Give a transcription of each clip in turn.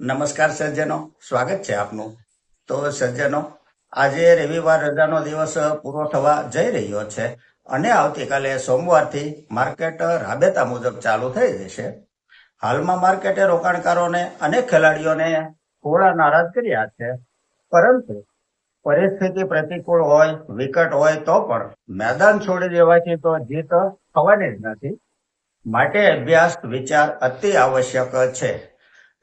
નમસ્કાર સજ્જનો, સ્વાગત છે આપનું. તો સજ્જનો, આજે રવિવાર રજાનો દિવસ પૂરો થવા જઈ રહ્યો છે અને આવતીકાલે સોમવારથી માર્કેટ રાબેતા મુજબ ચાલુ થઈ જશે. હાલમાં માર્કેટે રોકાણકારોને અનેક ખેલાડીઓને થોડા નારાજ કર્યા છે. પરંતુ પરિસ્થિતિ પ્રતિકૂળ હોય, વિકટ હોય તો પણ મેદાન છોડી દેવાથી તો જીત થવાની જ નથી. માટે અભ્યાસ, વિચાર અતિ આવશ્યક છે.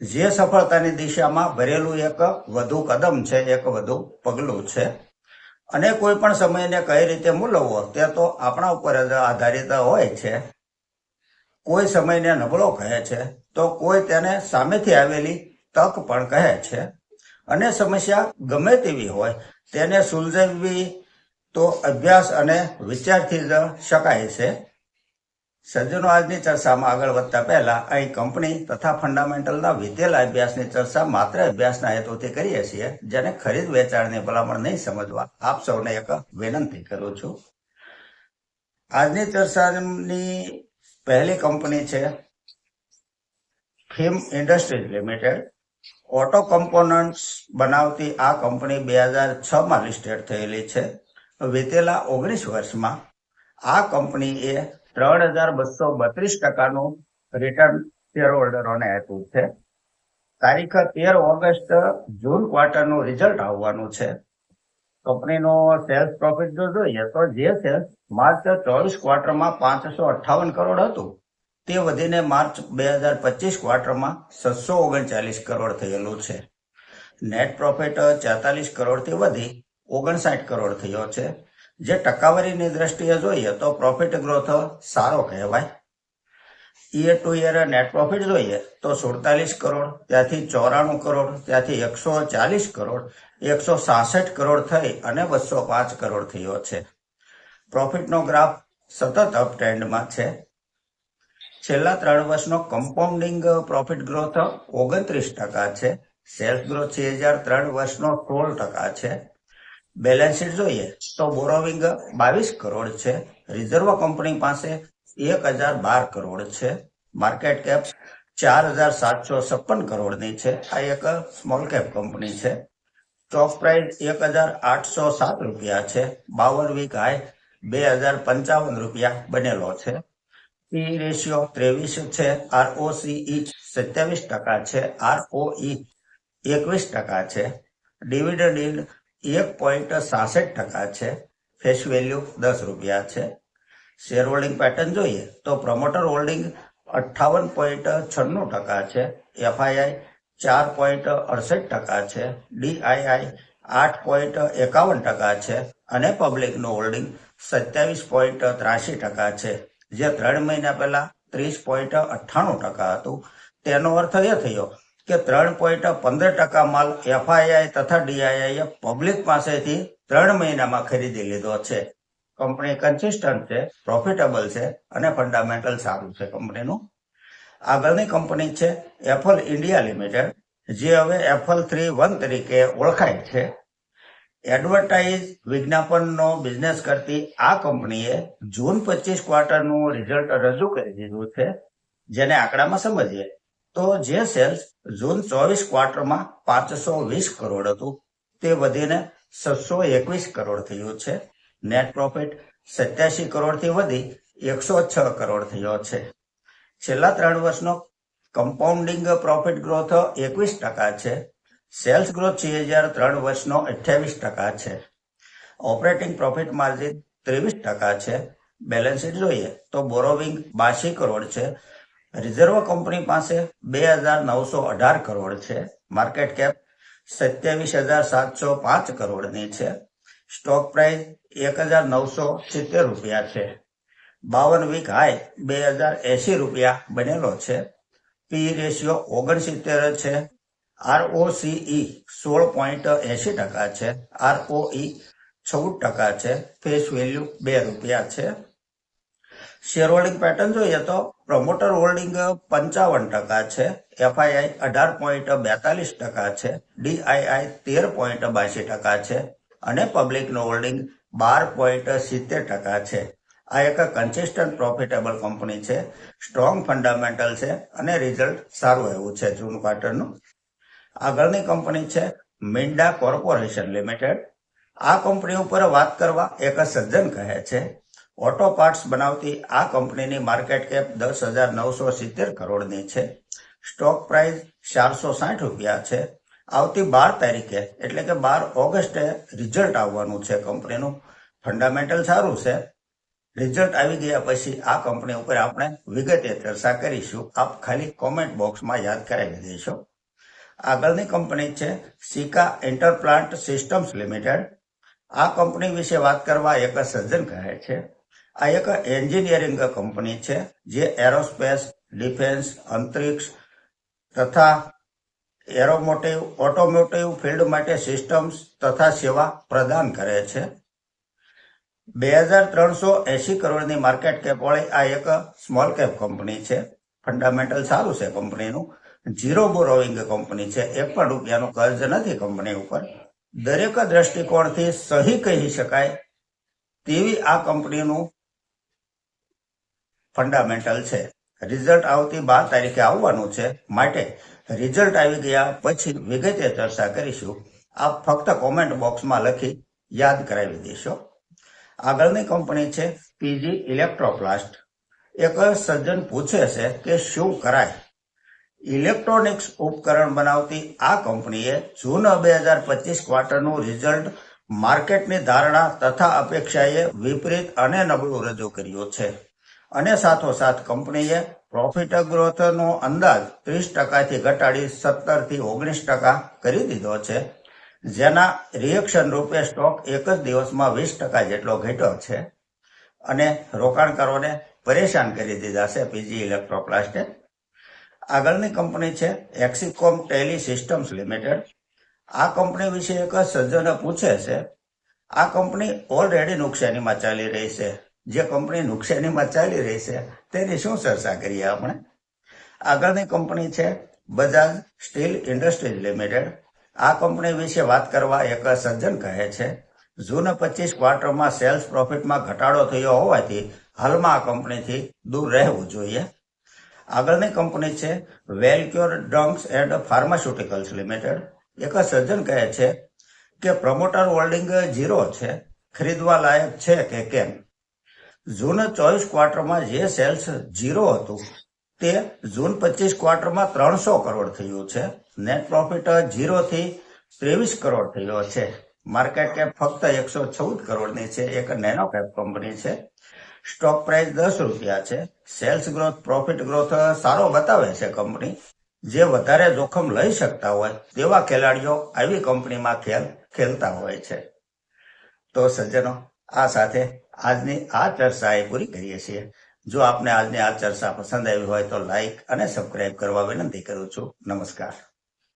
જે સફળતાની દિશામાં ભરેલું એક વધુ કદમ છે, એક વધુ પગલું છે. અને કોઈ પણ સમયને કઈ રીતે મૂલવવો તે તો આપણા ઉપર જ આધારિત હોય છે. કોઈ સમયને નબળો કહે છે, તો કોઈ તેને સામેથી આવેલી તક પણ કહે છે. અને સમસ્યા ગમે તેવી હોય, તેને સુલઝવવી તો અભ્યાસ અને વિચારથી જ શકાય છે. સજ્જનો આજની ચર્ચામાં આગળ વધતા પહેલા અહીં કંપની તથા ફંડામેન્ટલના વિધેલા અભ્યાસની ચર્ચા માત્ર અભ્યાસના હેતુથી કરીએ છીએ, જેને ખરીદ વેચાણની ભલામણ નહીં સમજવા આપ સૌને એક વિનંતી કરું છું. આજની ચર્ચાની પહેલી કંપની છે film industries limited. Auto components બનાવતી આ કંપની બે હજાર છમાં લિસ્ટેડ થયેલી છે. વિતેલા ઓગણીસ વર્ષમાં આ કંપનીએ ત્રણ હજાર બસો બત્રીસ ટકાનું રિટર્ન શેર હોલ્ડરોને આપ્યું છે. તારીખ તેર ઓગસ્ટ જૂન ક્વાર્ટરનું રિઝલ્ટ આવવાનું છે. કંપનીનો સેલ્સ પ્રોફિટ જો જોઈએ તો જે સેલ્સ માર્ચ ચોવીસ ક્વાર્ટરમાં પાંચસો અઠ્ઠાવન કરોડ હતું, તે વધીને માર્ચ બે હજાર પચીસ ક્વાર્ટરમાં છસો ઓગણચાલીસ કરોડ થયેલું છે. નેટ પ્રોફિટ છેતાલીસ કરોડથી વધી ઓગણસાઠ કરોડ થયો છે. જે ટકાવારીની દ્રષ્ટિએ જોઈએ તો પ્રોફિટ ગ્રોથ સારો કહેવાય. Year to year net profit જોઈએ તો સુડતાલીસ કરોડ, ત્યાંથી ચોરાણું કરોડ, ત્યાંથી એકસો ચાલીસ કરોડ, એકસો સાસઠ કરોડ થઈ અને બસો પાંચ કરોડ થયો છે. પ્રોફિટનો ગ્રાફ સતત અપ ટ્રેન્ડમાં છે. છેલ્લા ત્રણ વર્ષનો કમ્પાઉન્ડિંગ પ્રોફિટ ગ્રોથ ઓગણત્રીસ ટકા છે. સેલ્સ ગ્રોથ છે હજાર ત્રણ વર્ષનો સોળ ટકા છે. બેલેન્સ શીટ જોઈએ તો બોરોવિંગ બાવીસ કરોડ છે. રિઝર્વ કંપની પાસે એક હજાર બાર કરોડ છે. માર્કેટ કેપ ચાર હજાર સાતસો છપ્પન કરોડની છે. આ એક સ્મોલ કેપ કંપની છે. સ્ટોક પ્રાઇસ એક હજાર આઠસો સાત રૂપિયા છે. બાવન વીક હાઈ બે હજાર પંચાવન રૂપિયા બનેલો છે. પી રેશિયો ત્રેવીસ છે. આરઓસીઈ સત્યાવીસ ટકા છે. આરઓઈ એકવીસ ટકા છે. ડિવિડન્ડ yield એક પોઈન્ટ સાસઠ ટકા છે ફેસ વેલ્યુ દસ રૂપિયા છે. શેર હોલ્ડિંગ પેટર્ન જોઈએ તો પ્રમોટર હોલ્ડિંગ અઠ્ઠાવન પોઈન્ટ છન્નું ટકા છે એફઆઈઆઈ ચાર પોઈન્ટ અડસઠ ટકા છે ડીઆઈઆઈ આઠ પોઈન્ટ એકાવન ટકા છે અને પબ્લિકનું હોલ્ડિંગ સત્યાવીસ પોઈન્ટ ત્રાસી ટકા છે. જે ત્રણ મહિના પહેલા ત્રીસ પોઈન્ટ અઠ્ઠાણું ટકા હતું. તેનો અર્થ એ થયો કે ત્રણ પોઈન્ટ પંદર ટકા માલ એફઆઈઆઈ તથા ડીઆઈઆઈ પબ્લિક પાસેથી ત્રણ મહિનામાં ખરીદી લીધો છે. કંપની કન્સિસ્ટન્ટ છે પ્રોફિટેબલ છે અને ફંડામેન્ટલ સારું છે કંપનીનું. આગળની કંપની છે એફલ ઇન્ડિયા લિમિટેડ, જે હવે એફલ થ્રી વન તરીકે ઓળખાય છે. એડવર્ટાઇઝ વિજ્ઞાપનનો બિઝનેસ કરતી આ કંપનીએ જૂન પચીસ ક્વાર્ટરનું રિઝલ્ટ રજૂ કરી દીધું છે, જેને આંકડામાં સમજીએ. તો જે સેલ્સ જૂન ચોવીસ ક્વાર્ટરમાં પાંચસો વીસ કરોડ હતું, તે વધીને છસો એકવીસ કરોડ થયું છે. નેટ પ્રોફિટ સત્યાસી કરોડથી વધી એકસો છ કરોડ થયો છે. છેલ્લા ત્રણ વર્ષનો કમ્પાઉન્ડિંગ પ્રોફિટ ગ્રોથ એકવીસ ટકા છે. સેલ્સ ગ્રોથ છે હજાર ત્રણ વર્ષનો અઠ્યાવીસ ટકા છે. ઓપરેટિંગ પ્રોફિટ માર્જિન ત્રેવીસ ટકા છે. બેલેન્સ શીટ જોઈએ તો બોરોવિંગ બાસી કરોડ છે. રિઝર્વ કંપની પાસે બે હજાર નવસો અઢાર કરોડ છે. માર્કેટ કેપ સત્યાવીસ હજાર સાતસો પાંચ કરોડની છે. સ્ટોક પ્રાઇસ એક હજાર નવસો સિત્તેર રૂપિયા છે. બાવન વીક હાઈ બે હજાર એસી રૂપિયા બનેલો છે. પી રેશિયો ઓગણસિત્તેર છે. આરઓસીઈ સોળ પોઈન્ટ એસી ટકા છે. આરઓઈ ચૌદ ટકા છે. ફેસ વેલ્યુ બે રૂપિયા છે. શેર હોલ્ડિંગ પેટર્ન જોઈએ તો પ્રમોટર હોલ્ડિંગ પંચાવન ટકા છે એફઆઈઆઈ અઢાર પોઈન્ટ બેતાલીસ ટકા છે ડીઆઈઆઈ તેર પોઈન્ટ બાસી ટકા છે અને પબ્લિકનું હોલ્ડિંગ બાર પોઈન્ટ સિત્તેર ટકા છે. આ એક કન્સિસ્ટન્ટ પ્રોફિટેબલ કંપની છે સ્ટ્રોંગ ફંડામેન્ટલ છે અને રિઝલ્ટ સારું એવું છે જૂન ક્વાર્ટરનું આગળની કંપની છે મિન્ડા કોર્પોરેશન લિમિટેડ આ કંપની ઉપર વાત કરવા એક સજ્જન કહે છે ઓટો પાર્ટ્સ બનાવતી આ કંપનીની માર્કેટ કેપ દસ હજાર નવસો સિત્તેર કરોડની છે. સ્ટોક પ્રાઇસ ચારસો સાઠ રૂપિયા છે. આવતી બાર તારીખે, એટલે કે બાર ઓગસ્ટે રિઝલ્ટ આવવાનું છે કંપનીનું. ફંડામેન્ટલ સારું છે. રિઝલ્ટ આવી ગયા પછી આ કંપની ઉપર આપણે વિગતે ચર્ચા કરીશું. આપ ખાલી કોમેન્ટ બોક્સમાં યાદ કરાવી દેશો આગળની કંપની છે સિકા ઇન્ટરપ્લાન્ટ સિસ્ટમ્સ લિમિટેડ. આ કંપની વિશે વાત કરવા એક સજ્જન કહે છે. આ એક એન્જિનિયરિંગ કંપની છે, જે એરોસ્પેસ, ડિફેન્સ, અંતરિક્ષ તથા એરોમોટિવ, ઓટોમોટિવ ફિલ્ડ માટે સિસ્ટમ્સ તથા સેવા પ્રદાન કરે છે. બે હજાર ત્રણસો એસી કરોડની માર્કેટ કેપ વાળી આ એક સ્મોલ કેપ કંપની છે. ફંડામેન્ટલ સારું છે કંપનીનું. ઝીરો બોરોવિંગ કંપની છે. એક પણ રૂપિયાનું કર્જ નથી કંપની ઉપર. દરેક દ્રષ્ટિકોણથી સહી કહી શકાય તેવી આ કંપનીનું ફંડામેન્ટલ છે. રિઝલ્ટ આવતી બાર તારીખે આવવાનું છે. માટે રિઝલ્ટ આવી ગયા પછી વિગતે ચર્ચા કરીશું. આપ ફક્ત કોમેન્ટ બોક્સમાં લખી યાદ કરાવી દેશો. આગળની કંપની છે પીજી ઇલેક્ટ્રોપ્લાસ્ટ એક સજ્જન પૂછે છે કે શું કરાય? ઇલેક્ટ્રોનિક્સ ઉપકરણ બનાવતી આ કંપનીએ જૂન બે હજાર પચીસ ક્વાર્ટરનું રિઝલ્ટ માર્કેટની ધારણા તથા અપેક્ષાએ વિપરીત અને નબળું રજૂ કર્યું છે. અને સાથોસાથ કંપનીએ પ્રોફિટ ગ્રોથનો અંદાજ ત્રીસ ટકાથી ઘટાડી સત્તરથી ઓગણીસ ટકા કરી દીધો છે. જેના રિએક્શન રૂપે સ્ટોક એક જ દિવસમાં વીસ ટકા જેટલો ઘટ્યો છે. અને રોકાણકારોને પરેશાન કરી દીધા છે પીજી ઇલેક્ટ્રોપ્લાસ્ટે આગળની કંપની છે એક્સિકોમ ટેલી સિસ્ટમ્સ લિમિટેડ આ કંપની વિશે એક સજ્જન પૂછે છે, આ કંપની ઓલરેડી નુકસાનીમાં ચાલી રહી છે. જે કંપની નુકસાનીમાં ચાલી રહી છે, તેની શું ચર્ચા કરીએ આપણે? આગળની કંપની છે બજાજ સ્ટીલ ઇન્ડસ્ટ્રીઝ લિમિટેડ. આ કંપની વિશે વાત કરવા એક સજ્જન કહે છે, જૂન પચીસ ક્વાર્ટરમાં સેલ્સ પ્રોફિટમાં ઘટાડો થયો હોવાથી હાલમાં આ કંપનીથી દૂર રહેવું જોઈએ. આગળની કંપની છે Wellcure drugs and pharmaceuticals limited. એક સજ્જન કહે છે કે પ્રમોટર હોલ્ડિંગ ઝીરો છે, ખરીદવા લાયક છે કે કેમ? જૂન ચોવીસ ક્વાર્ટરમાં જે સેલ્સ ઝીરો હતું, તે જૂન પચીસ ક્વાર્ટરમાં ત્રણસો કરોડ થયું છે. નેટ પ્રોફિટ ઝીરો થી ત્રેવીસ કરોડ થયો છે. માર્કેટ કેપ ફક્ત એકસો ચૌદ કરોડની છે. એક નેનો કેપ કંપની છે. સ્ટોક પ્રાઇસ દસ રૂપિયા છે. સેલ્સ ગ્રોથ, પ્રોફિટ ગ્રોથ સારો બતાવે છે કંપની. જે વધારે જોખમ લઈ શકતા હોય તેવા ખેલાડીઓ આવી કંપનીમાં ખેલ, ખેલતા હોય છે. તો સજ્જનો, આ સાથે આજની આ ચર્ચા એ પૂરી કરીએ છીએ. જો આપને આજની આ ચર્ચા પસંદ આવી હોય તો લાઈક અને સબસ્ક્રાઇબ કરવા વિનંતી કરું છું. નમસ્કાર.